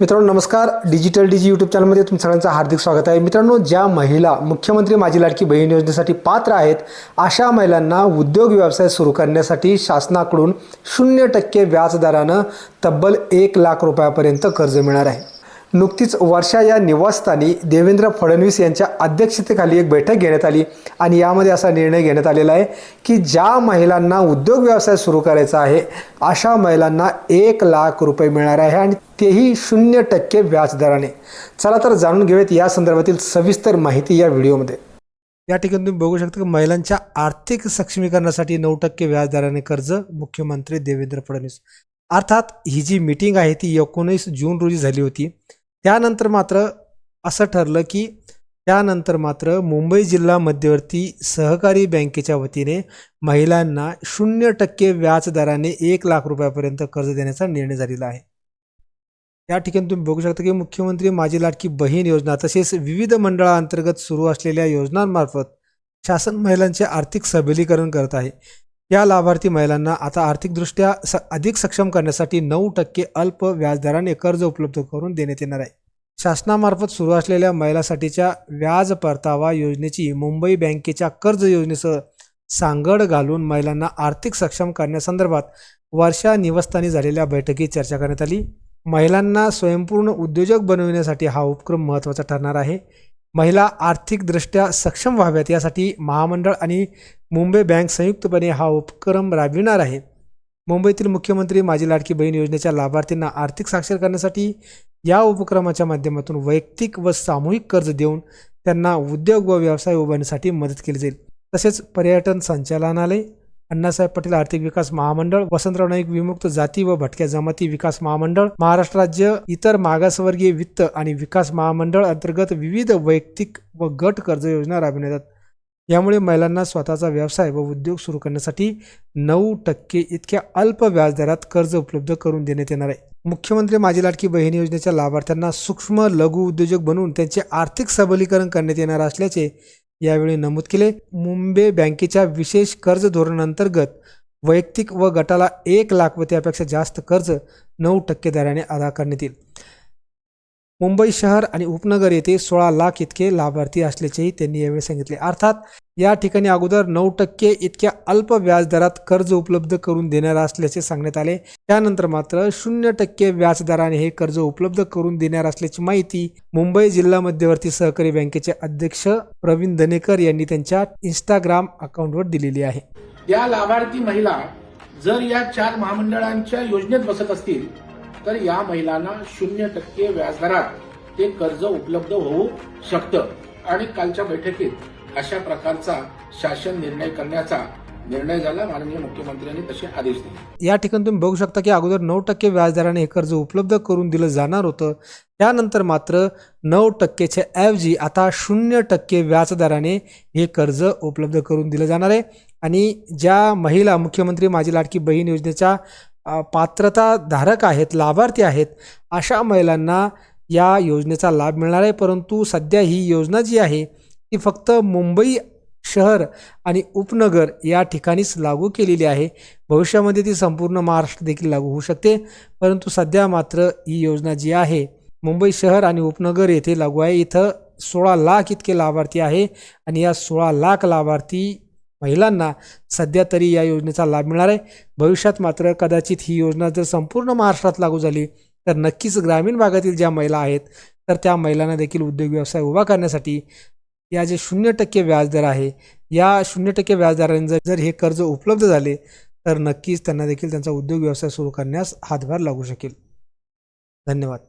मित्रांनो नमस्कार. डिजिटल डीजी यूट्यूब चॅनलमध्ये तुम सगळ्यांचं हार्दिक स्वागत आहे. मित्रांनो ज्या महिला मुख्यमंत्री माझी लाडकी बहीण योजनेसाठी पात्र आहेत अशा महिलांना उद्योग व्यवसाय सुरू करण्यासाठी शासनाकडून शून्य टक्के व्याजदरानं तब्बल एक लाख रुपयापर्यंत कर्ज मिळणार आहे. नुकतीच वर्षा या निवासस्थानी देवेंद्र फडणवीस यांच्या अध्यक्षतेखाली एक बैठक घेण्यात आली आणि यामध्ये असा निर्णय घेण्यात आलेला आहे की ज्या महिलांना उद्योग व्यवसाय सुरू करायचा आहे अशा महिलांना एक लाख रुपये मिळणार आहे आणि तेही शून्य टक्के व्याजदराने. चला तर जाणून घेऊयात या संदर्भातील सविस्तर माहिती या व्हिडिओमध्ये. या ठिकाणी तुम्ही बघू शकता की महिलांच्या आर्थिक सक्षमीकरणासाठी नऊ टक्के व्याजदराने कर्ज मुख्यमंत्री देवेंद्र फडणवीस. अर्थात ही जी मीटिंग आहे ती एकोणीस जून रोजी झाली होती. त्यानंतर मात्र असं ठरलं की त्यानंतर मात्र मुंबई जिल्हा मध्यवर्ती सहकारी बँकेच्या वतीने महिलांना शून्य टक्के व्याजदराने एक लाख रुपयापर्यंत कर्ज देण्याचा निर्णय झालेला आहे. या ठिकाणी तुम्ही बघू शकता की मुख्यमंत्री माझी लाडकी बहीण योजना तसेच विविध मंडळाअंतर्गत सुरू असलेल्या योजनांमार्फत शासन महिलांचे आर्थिक सबलीकरण करत आहे. या लाभार्थी महिलांना आता आर्थिकदृष्ट्या स अधिक सक्षम करण्यासाठी नऊ टक्के अल्प व्याजदराने कर्ज उपलब्ध करून देण्यात येणार आहे. शासनामार्फत सुरू असलेल्या महिलासाठीच्या व्याज परतावा योजनेची मुंबई बँकेच्या कर्ज योजनेसह सांगड घालून महिलांना आर्थिक सक्षम करण्यासंदर्भात वर्षा निवासस्थानी झालेल्या बैठकीत चर्चा करण्यात आली. महिलांना स्वयंपूर्ण उद्योजक बनविण्यासाठी हा उपक्रम महत्त्वाचा ठरणार आहे. महिला आर्थिकदृष्ट्या सक्षम व्हाव्यात यासाठी महामंडळ आणि मुंबई बँक संयुक्तपणे हा उपक्रम राबविणार आहे. मुंबईतील मुख्यमंत्री माझी लाडकी बहीण योजनेच्या लाभार्थींना आर्थिक साक्षर करण्यासाठी या उपक्रमाच्या माध्यमातून वैयक्तिक व सामूहिक कर्ज देऊन त्यांना उद्योग व व्यवसाय उभारण्यासाठी मदत केली जाईल. तसेच पर्यटन संचालनालय अण्णासाहेब पटेल आर्थिक विकास महामंडळ वसंतराव नाईक विमुक्त जाती व भटक्या जमाती विकास महामंडळ महाराष्ट्र राज्य इतर मागासवर्गीय वित्त आणि विकास महामंडळ अंतर्गत विविध वैयक्तिक व गट कर्ज योजना राबविण्यात येतात. यामुळे महिलांना स्वतःचा व्यवसाय व उद्योग सुरू करण्यासाठी नऊ टक्के इतक्या अल्प व्याजदरात कर्ज उपलब्ध करून देण्यात येणार आहे. मुख्यमंत्री माझी लाडकी बहीण योजनेच्या लाभार्थ्यांना सूक्ष्म लघु उद्योजक बनवून त्यांचे आर्थिक सबलीकरण करण्यात येणार असल्याचे यावेळी नमूद केले. मुंबई बँकेच्या विशेष कर्ज धोरणांतर्गत वैयक्तिक व गटाला एक लाख व त्यापेक्षा जास्त कर्ज नऊ टक्के दराने अदा करण्यात येईल. मुंबई शहर आणि उपनगर येथे सोळा लाख इतके लाभार्थी असल्याचेही त्यांनी यावेळी सांगितले. अर्थात या ठिकाणी अगोदर नऊ टक्के इतक्या अल्प व्याजदरात कर्ज उपलब्ध करून देणार असल्याचे सांगण्यात आले. त्यानंतर मात्र शून्य टक्के व्याजदराने हे कर्ज उपलब्ध करून देणार असल्याची माहिती मुंबई जिल्हा मध्यवर्ती सहकारी बँकेचे अध्यक्ष प्रवीण दनेकर यांनी त्यांच्या इंस्टाग्राम अकाउंटवर दिलेली आहे. या लाभार्थी महिला जर या चार महामंडळांच्या योजनेत बसत असतील तर या महिलांना शून्य टक्के व्याजदरात ते कर्ज उपलब्ध होऊ शकतं. आणि कालच्या बैठकीत अशा प्रकारचा शासन निर्णय करण्याचा निर्णय झाला. माननीय मुख्यमंत्र्यांनी तसे आदेश दिले. या ठिकाणी तुम्ही बघू शकता की अगोदर नऊ टक्के व्याजदराने हे कर्ज उपलब्ध करून दिलं जाणार होतं. त्यानंतर मात्र नऊ टक्केच्या ऐवजी आता शून्य टक्के व्याजदराने हे कर्ज उपलब्ध करून दिलं जाणार आहे. आणि ज्या महिला मुख्यमंत्री माझी लाडकी बहीण योजनेच्या पात्रता धारक आहेत लाभार्थी आहेत अशा महिलांना या योजनेचा लाभ मिळणार आहे. परंतु सध्या ही योजना जी आहे ती फक्त मुंबई शहर आणि उपनगर या ठिकाणीच लागू केलेली आहे. भविष्यामध्ये ती संपूर्ण महाराष्ट्र देखील लागू होऊ शकते. परंतु सध्या मात्र ही योजना जी आहे मुंबई शहर आणि उपनगर येथे लागू आहे. इथं सोळा लाख इतके लाभार्थी आहे आणि या सोळा लाख लाभार्थी महिलांना सध्या तरी या योजनेचा लाभ मिळणार आहे. भविष्यात मात्र कदाचित ही योजना जर संपूर्ण महाराष्ट्रात लागू झाली तर नक्कीच ग्रामीण भागातील ज्या महिला आहेत तर त्या महिलांना देखील उद्योग व्यवसाय उभा करण्यासाठी या जे शून्य टक्के व्याजदर आहे या शून्य टक्के व्याजदराने जर जर हे कर्ज उपलब्ध झाले तर नक्कीच त्यांना देखील त्यांचा उद्योग व्यवसाय सुरू करण्यास हातभार लागू शकेल. धन्यवाद.